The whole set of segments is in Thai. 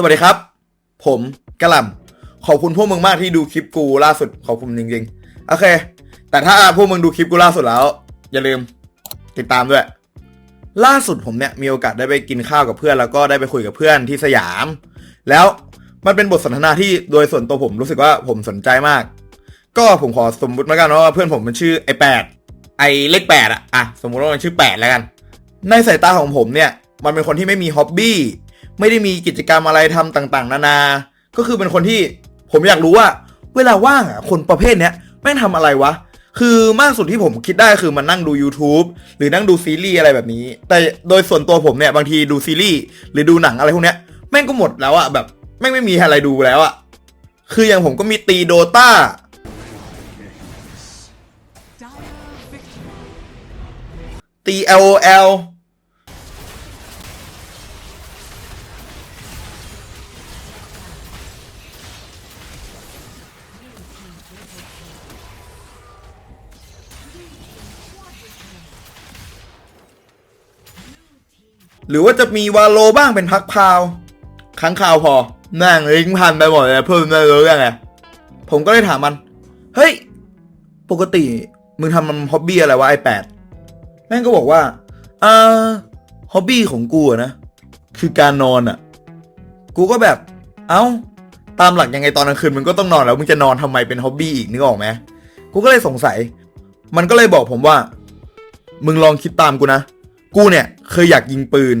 สวัสดีครับ ผมกะหล่ำขอบคุณพวกมึงมากที่ดูคลิปกูล่าสุดขอบคุณจริงๆ โอเค แต่ถ้าพวกมึงดูคลิปกูล่าสุดแล้ว อย่าลืม ติดตามด้วย ล่าสุดผมเนี่ยมีโอกาสได้ไปกินข้าวกับเพื่อนแล้วก็ได้ไปคุยกับเพื่อนที่สยาม แล้วมันเป็นบทสนทนาที่โดยส่วนตัวผมรู้สึกว่าผมสนใจมาก ก็ผมขอสมมุติมากันว่าเพื่อนผมมันชื่อไอแปดไอเลขแปดอะอะสมมุติว่ามันชื่อแปดแล้วกัน ในสายตาของผมเนี่ย มันเป็นคนที่ไม่มีฮ็อบบี้ ไม่ได้มีกิจกรรมอะไรทำต่างๆ นานา ก็คือเป็นคนที่ผมอยากรู้ว่า เวลาว่างอะคนประเภทเนี้ยแม่งทำอะไรวะ คือมากสุดที่ผมคิดได้คือมันนั่งดู YouTube หรือนั่งดูซีรีส์อะไรแบบนี้ แต่โดยส่วนตัวผมเนี่ยบางทีดูซีรีส์หรือดูหนังอะไรพวกเนี้ยแม่งก็หมดแล้วอะแบบแม่งไม่มีอะไรดูแล้วอะคืออย่างผมก็มีตีโดตาตี LOL หรือว่าจะมีวาโลบ้างเป็นพักพาวครั้งคราวพอนั่งลิงพันไปหมดเลยเพิ่มไม่รู้ยังไงผมก็เลยถามมัน เฮ้ย ปกติมึงทำมันฮ็อบบี้อะไรวะไอแปดแม่งก็บอกว่าอ่าฮ็อบบี้ของกูนะคือการนอนอะกูก็แบบ เอ้า ตามหลักยังไงตอนกลางคืนมึงก็ต้องนอนแล้วมึงจะนอนทำไมเป็นฮ็อบบี้อีกนึกออกไหมกูก็เลยสงสัย มันก็เลยบอกผมว่า มึงลองคิดตามกูนะ กูเนี่ย เคยอยากยิงปืน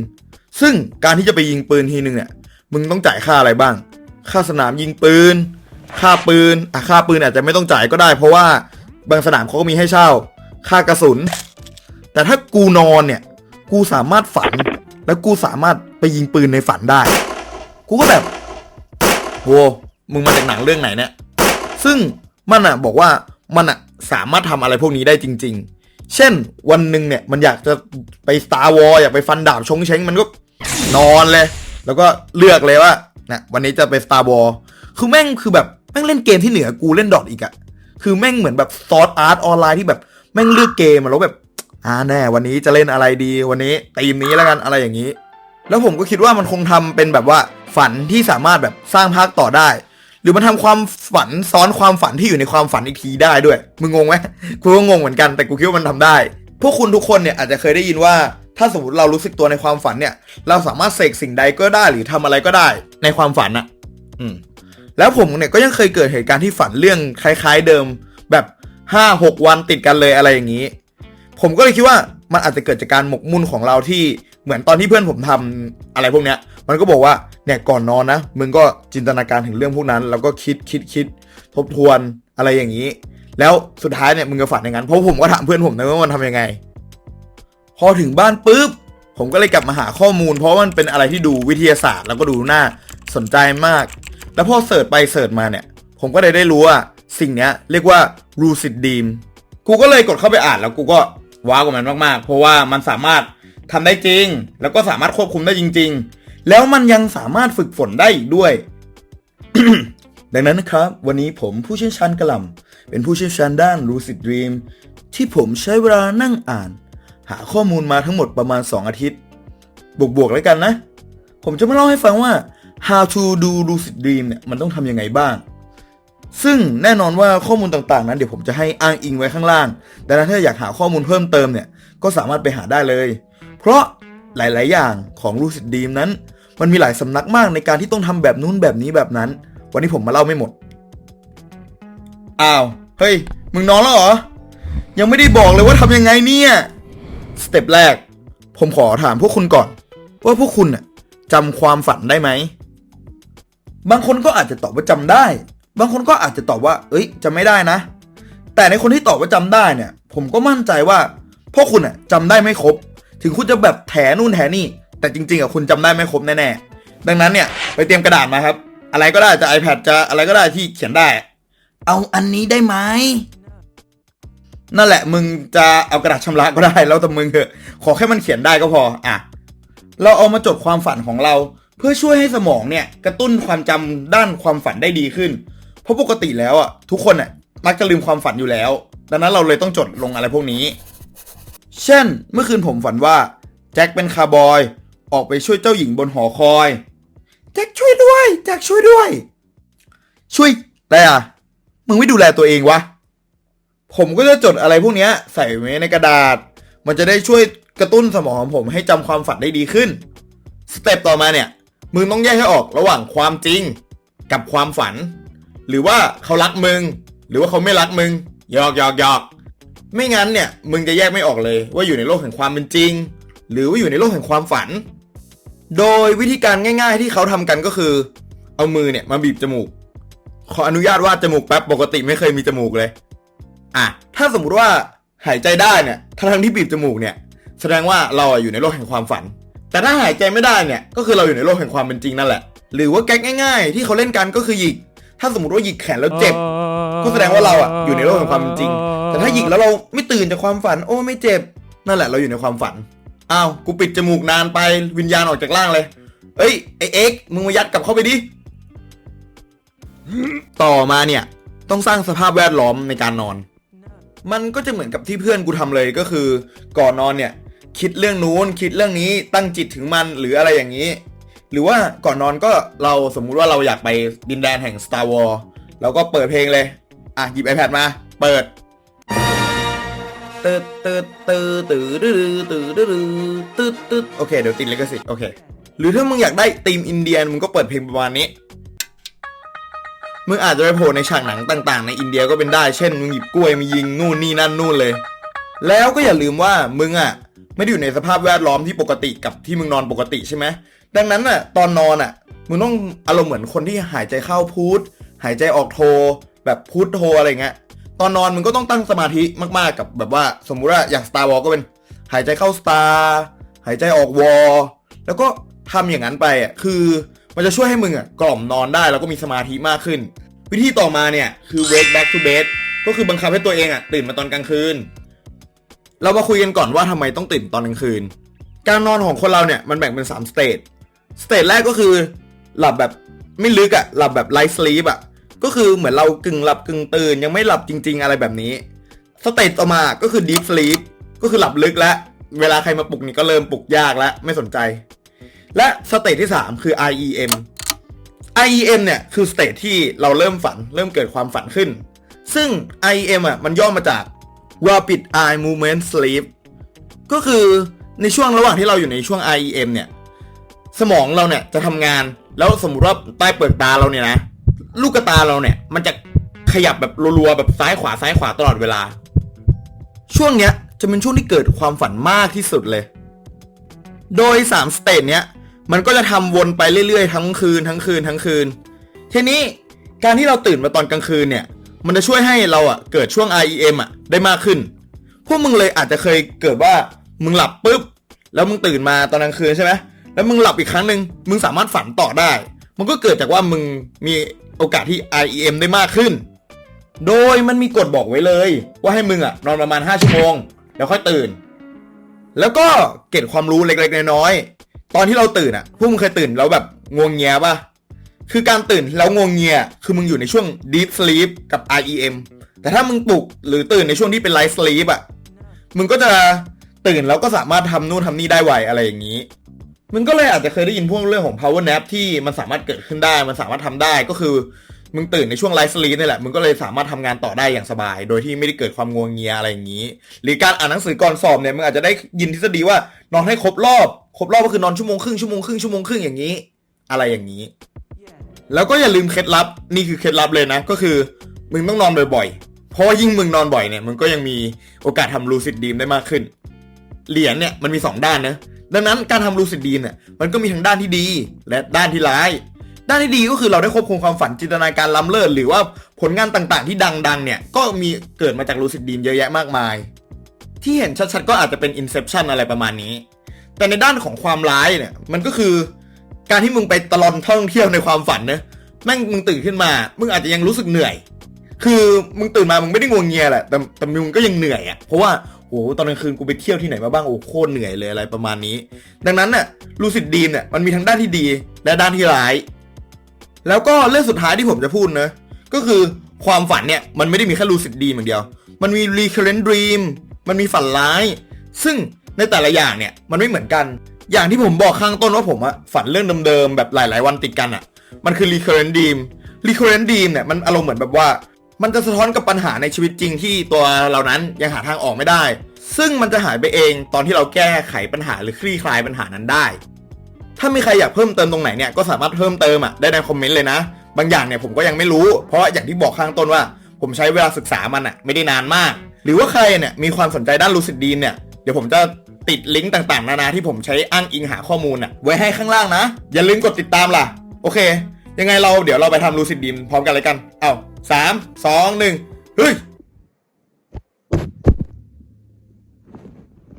ซึ่งการที่จะไปยิงปืนทีหนึ่งเนี่ย มึงต้องจ่ายค่าอะไรบ้าง ค่าสนามยิงปืน ค่าปืนอะค่าปืนอาจจะไม่ต้องจ่ายก็ได้ เพราะว่าบางสนามเขาก็มีให้เช่า ค่ากระสุน แต่ถ้ากูนอนเนี่ย กูสามารถฝัน แล้วกูสามารถไปยิงปืนในฝันได้ กูก็แบบโหมึงมาจากหนังเรื่องไหนเนี่ย ซึ่งมันอะบอกว่ามันอะสามารถทำอะไรพวกนี้ได้จริง ๆ เช่นวันหนึ่งเนี่ยมันอยากจะไป Star War อยากไปฟันดาบชงเช้งมันก็นอนเลย แล้วก็เลือกเลยว่านะวันนี้จะไป Star War คือแม่งคือแบบแม่งเล่นเกมที่เหนือกูเล่นดอทอีกอะคือแม่งเหมือนแบบซอสอาร์ตออนไลน์ที่แบบแม่งเลือกเกมแล้วแบบอ่าแน่วันนี้จะเล่นอะไรดีวันนี้ตีมนี้แล้วกันอะไรอย่างนี้ แล้วผมก็คิดว่ามันคงทำเป็นแบบว่าฝันที่สามารถแบบสร้างภาคต่อได้ หรือมันทำความฝันซ้อนความฝันที่อยู่ในความฝันอีกทีได้ด้วย มึงงงไหมกูก็งงเหมือนกันแต่กูคิดว่ามันทำได้ พวกคุณทุกคนเนี่ยอาจจะเคยได้ยินว่า ถ้าสมมติเรารู้สึกตัวในความฝันเนี่ย เราสามารถเสกสิ่งใดก็ได้หรือทำอะไรก็ได้ในความฝันอะอืม แล้วผมเนี่ยก็ยังเคยเกิดเหตุการณ์ที่ฝันเรื่องคล้าย ๆ เดิม แบบห้าหกวันติดกันเลยอะไรอย่างนี้ ผมก็เลยคิดว่ามันอาจจะเกิดจากการหมกมุ่นของเราที่เหมือนตอนที่เพื่อนผมทำอะไรพวกเนี้ย มันก็บอกว่า เนี่ยก่อนนอนนะมึงก็จินตนาการถึงเรื่องพวกนั้น แล้วก็คิดคิดคิดทบทวนอะไรอย่างนี้ แล้วสุดท้ายเนี่ยมึงก็ฝันอย่างนั้นเพราะผมก็ถามเพื่อนผมนะว่ามันทำยังไง พอถึงบ้านปุ๊บผมก็เลยกลับมาหาข้อมูล เพราะมันเป็นอะไรที่ดูวิทยาศาสตร์ แล้วก็ดูน่าสนใจมาก แล้วพอเสิร์ชไปเสิร์ชมาเนี่ย ผมก็เลยได้รู้ว่าสิ่งเนี้ยเรียกว่า lucid dream กูก็เลยกดเข้าไปอ่านแล้วกูก็ว้าวกับมันมากๆ เพราะว่ามันสามารถทำได้จริง แล้วก็สามารถควบคุมได้จริงๆ แล้วมันยังสามารถฝึกฝนได้อีกด้วย ดังนั้นนะครับ วันนี้ผมผู้เชี่ยวชาญกระลำเป็นผู้เชี่ยวชาญด้าน lucid dream ที่ผมใช้เวลานั่งอ่าน หาข้อมูลมาทั้งหมดประมาณ 2 อาทิตย์ บวกๆแล้วกันนะ ผมจะมาเล่าให้ฟังว่า how to do lucid dream เนี่ยมันต้องทำยังไงบ้าง ซึ่งแน่นอนว่าข้อมูลต่างๆ นั้นเดี๋ยวผมจะให้อ้างอิงไว้ข้างล่าง ดังนั้นถ้าอยากหาข้อมูลเพิ่มเติมเนี่ยก็สามารถไปหาได้เลย เพราะหลาย ๆ อย่างของ lucid dream นั้น มันมีหลายสำนักมากในการที่ต้องทำแบบนู้นแบบนี้แบบนั้น วันนี้ผมมาเล่าไม่หมด อ้าว เฮ้ย มึงนอนแล้วเหรอ ยังไม่ได้บอกเลยว่าทำยังไงเนี่ยสเต็ปแรก ผมขอถามพวกคุณก่อน ว่าพวกคุณน่ะจำความฝันได้ไหม บางคนก็อาจจะตอบว่าจำได้ บางคนก็อาจจะตอบว่า เอ้ยจำไม่ได้นะ แต่ในคนที่ตอบว่าจำได้เนี่ย ผมก็มั่นใจว่าพวกคุณอะจำได้ไม่ครบ ถึงคุณจะแบบแถนู่นแถนี่ แต่จริงๆอะคุณจำได้ไม่ครบแน่ๆดังนั้นเนี่ยไปเตรียมกระดาษมาครับ อะไรก็ได้จะ iPad จะอะไรก็ได้ที่เขียนได้ เอาอันนี้ได้ไหมนั่นแหละมึงจะเอากระดาษชำระก็ได้ แล้วแต่มึงเถอะขอแค่มันเขียนได้ก็พออะเราเอามาจดความฝันของเรา เพื่อช่วยให้สมองเนี่ยกระตุ้นความจำด้านความฝันได้ดีขึ้น เพราะปกติแล้วอะทุกคนอะมักจะลืมความฝันอยู่แล้ว ดังนั้นเราเลยต้องจดลงอะไรพวกนี้ เช่น เมื่อคืนผมฝันว่าแจ็คเป็นคาร์บอย ออกไปช่วยเจ้าหญิงบนหอคอยแจ็คช่วยด้วยแจ็คช่วยด้วย ช่วยอะไรอะมึงไม่ดูแลตัวเองวะผมก็จะจดอะไรพวกนี้ใส่ไว้ในกระดาษ มันจะได้ช่วยกระตุ้นสมองของผมให้จำความฝันได้ดีขึ้นสเต็ปต่อมาเนี่ยมึงต้องแยกให้ออกระหว่างความจริงกับความฝัน หรือว่าเขารักมึง หรือว่าเขาไม่รักมึงหยอกหยอกหยอกไม่งั้นเนี่ย มึงจะแยกไม่ออกเลยว่าอยู่ในโลกแห่งความเป็นจริง หรือว่าอยู่ในโลกแห่งความฝัน โดยวิธีการง่าย ๆ ที่เขาทำกันก็คือ เอามือเนี่ยมาบีบจมูก ขออนุญาตวาดจมูกแป๊บปกติไม่เคยมีจมูกเลย อะถ้าสมมติว่าหายใจได้เนี่ยถ้าทั้งที่บีบจมูกเนี่ย แสดงว่าเราอยู่ในโลกแห่งความฝัน แต่ถ้าหายใจไม่ได้เนี่ยก็คือเราอยู่ในโลกแห่งความเป็นจริงนั่นแหละ หรือว่าแก๊กง่ายๆ ที่เขาเล่นกันก็คือหยิก ถ้าสมมติว่าหยิกแขนแล้วเจ็บ ก็แสดงว่าเราอะอยู่ในโลกแห่งความเป็นจริง แต่ถ้าหยิกแล้วเราไม่ตื่นจากความฝัน โอ้ไม่เจ็บ นั่นแหละเราอยู่ในความฝัน อ้าวกูปิดจมูกนานไปวิญญาณออกจากร่างเลย เอ้ยไอเอ็กมึงมายัดกลับเข้าไปดิ ต่อมาเนี่ย ต้องสร้างสภาพแวดล้อมในการนอน มันก็จะเหมือนกับที่เพื่อนกูทำเลยก็คือ ก่อนนอนเนี่ย คิดเรื่องนู้นคิดเรื่องนี้ตั้งจิตถึงมันหรืออะไรอย่างนี้ หรือว่าก่อนนอนก็เราสมมุติว่าเราอยากไปดินแดนแห่ง Star Wars เราก็เปิดเพลงเลย อะหยิบ iPad มา เปิด ตืดตืดตืดตืดตืดตืดตืดตืดตืดโอเค เดี๋ยวติดเลิขสิโอเค หรือถ้ามึงอยากได้ธีมอินเดียมึงก็เปิดเพลงประมาณนี้ มึงอาจจะไปโผล่ในฉากหนังต่าง ๆ ในอินเดียก็เป็นได้ เช่น มึงหยิบกล้วยมายิงนู่นนี่นั่นนู่นเลย แล้วก็อย่าลืมว่ามึงอะไม่ได้อยู่ในสภาพแวดล้อมที่ปกติกับที่มึงนอนปกติใช่ไหม ดังนั้นอะ ตอนนอนอะ มึงต้องอารมณ์เหมือนคนที่หายใจเข้าพูดหายใจออกโทแบบพูดโทอะไรเงี้ย ตอนนอนมึงก็ต้องตั้งสมาธิมากๆกับแบบว่าสมมุติว่าอย่าง Star Wars ก็เป็นหายใจเข้า Star หายใจออกวอลแล้วก็ทำอย่างนั้นไปอะคือมันจะช่วยให้มึงอะกล่อมนอนได้แล้วก็มีสมาธิมากขึ้น วิธีต่อมาเนี่ยคือ wake back to bed ก็คือบังคับให้ตัวเองอะตื่นมาตอนกลางคืน เรามาคุยกันก่อนว่าทำไมต้องตื่นตอนกลางคืน การนอนของคนเราเนี่ยมันแบ่งเป็น3สเตจสเตจแรกก็คือหลับแบบไม่ลึกอะหลับแบบไลท์สลีปอะ ก็คือเหมือนเรากึ่งหลับกึ่งตื่นยังไม่หลับจริง ๆ อะไรแบบนี้สเตจต่อมาก็คือ deep sleep ก็คือหลับลึกแล้ว เวลาใครมาปลุกนี่ก็เริ่มปลุกยากแล้วไม่สนใจ และสเตจที่ 3 คือ IEM IEM เนี่ยคือสเตจที่เราเริ่มฝัน เริ่มเกิดความฝันขึ้น ซึ่ง IEM อะมันย่อมาจาก Rapid Eye Movement Sleep ก็คือในช่วงระหว่างที่เราอยู่ในช่วง IEM เนี่ย สมองเราเนี่ยจะทำงานแล้วสมมติว่าใต้เปลือกตาเราเนี่ยนะ ลูกตาเราเนี่ย มันจะขยับแบบรัวๆแบบซ้ายขวาซ้ายขวาตลอดเวลา ช่วงเนี้ยจะเป็นช่วงที่เกิดความฝันมากที่สุดเลย โดย3สเตจเนี้ยมันก็จะทำวนไปเรื่อยๆ ทั้งคืนทั้งคืนทั้งคืน ทีนี้การที่เราตื่นมาตอนกลางคืนเนี่ย มันจะช่วยให้เราอะเกิดช่วง REM อะได้มากขึ้น พวกมึงเลยอาจจะเคยเกิดว่ามึงหลับปุ๊บ แล้วมึงตื่นมาตอนกลางคืนใช่ไหมแล้วมึงหลับอีกครั้งหนึ่งมึงสามารถฝันต่อได้ มันก็เกิดจากว่ามึงมีโอกาสที่ REM ได้มากขึ้น โดยมันมีกฎบอกไว้เลย ว่าให้มึงอะนอนประมาณ 5 ชั่วโมง แล้วค่อยตื่น แล้วก็เก็บความรู้เล็กๆน้อยๆตอนที่เราตื่นอะพวกมึงเคยตื่นแล้วแบบงวงเงียป่ะคือการตื่นแล้วงวงเงียคือมึงอยู่ในช่วง deep sleep กับ REM แต่ถ้ามึงปลุกหรือตื่นในช่วงที่เป็น light sleep อะมึงก็จะตื่นแล้วก็สามารถทำนู่นทำนี่ได้ไวอะไรอย่างนี้ มึงก็เลยอาจจะเคยได้ยินพวกเรื่องของ power nap ที่มันสามารถเกิดขึ้นได้ มันสามารถทำได้ก็คือ มึงตื่นในช่วง light sleep นี่แหละ มึงก็เลยสามารถทำงานต่อได้อย่างสบาย โดยที่ไม่ได้เกิดความงวงเงียอะไรอย่างนี้ หรือการอ่านหนังสือก่อนสอบเนี่ยมึงอาจจะได้ยินทฤษฎีว่านอนให้ครบรอบ ครบรอบก็คือนอนชั่วโมงครึ่งชั่วโมงครึ่งชั่วโมงครึ่งอย่างนี้ อะไรอย่างนี้ แล้วก็อย่าลืมเคล็ดลับ นี่คือเคล็ดลับเลยนะ ก็คือ มึงต้องนอนบ่อยๆ เพราะว่ายิ่งมึงนอนบ่อยเนี่ย มึงก็ยังมีโอกาสทำลูซิดดีมได้มากขึ้น เหรียญเนี่ยมันมี 2 ด้านนะ ดังนั้นการทำลูซิดดีมเนี่ยมันก็มีทั้งด้านที่ดี และด้านที่ร้าย ด้านที่ดีก็คือเราได้ควบคุมความฝันจินตนาการล้ำเลิศหรือว่าผลงานต่างๆ ที่ดังๆ เนี่ยก็มีเกิดมาจากลูซิดดีมเยอะแยะมากมาย ที่เห็นชัดๆก็อาจจะเป็น Inception อะไรประมาณนี้ แต่ในด้านของความร้ายเนี่ยมันก็คือการที่มึงไปตลอนท่องเที่ยวในความฝันเนะแม่งมึงตื่นขึ้นมา มึงอาจจะยังรู้สึกเหนื่อย คือมึงตื่นมามึงไม่ได้งวงเงียแหละแต่แต่มึงก็ยังเหนื่อยอะ่ะเพราะว่า โอ้โหตอนกลางคืนกูไปเที่ยวที่ไหนมาบ้างโอ้โคตรเหนื่อยเลยอะไรประมาณนี้ ดังนั้นน่ะลูซิดดีนเนี่ยมันมีทั้งด้านที่ดีและด้านที่ร้าย แล้วก็เรื่องสุดท้ายที่ผมจะพูดนะก็คือความฝันเนี่ยมันไม่ได้มีแค่ลูซิดดีมอย่างเดียว มันมี recurrent dream มันมีฝันร้าย ซึ่งในแต่ละอย่างเนี่ยมันไม่เหมือนกัน อย่างที่ผมบอกข้างต้นว่าผมอะฝันเรื่องเดิมๆแบบหลาย ๆ วันติดกันอะมันคือ recurrent dream recurrent dream เนี่ยมันอารมณ์เหมือนแบบว่า มันจะสะท้อนกับปัญหาในชีวิตจริงที่ตัวเรานั้นยังหาทางออกไม่ได้ ซึ่งมันจะหายไปเองตอนที่เราแก้ไขปัญหาหรือคลี่คลายปัญหานั้นได้ ถ้ามีใครอยากเพิ่มเติมตรงไหนเนี่ยก็สามารถเพิ่มเติมอะได้ในคอมเมนต์เลยนะ บางอย่างเนี่ยผมก็ยังไม่รู้ เพราะอย่างที่บอกข้างต้นว่า ผมใช้เวลาศึกษามันอะไม่ได้นานมาก หรือว่าใครเนี่ยมีความสนใจด้านลูซิดดีนเนี่ยเดี๋ยวผมจะติดลิงก์ต่างๆ นานาที่ผมใช้อ้างอิงหาข้อมูลอะไว้ให้ข้างล่างนะ อย่าลืมกดติดตามล่ะ โอเค ยังไงเราเดี๋ยวเราไปทำลูซิดดีนพร้อมกันเลยกัน เอ้า สามสองหนึ่งเฮ้ย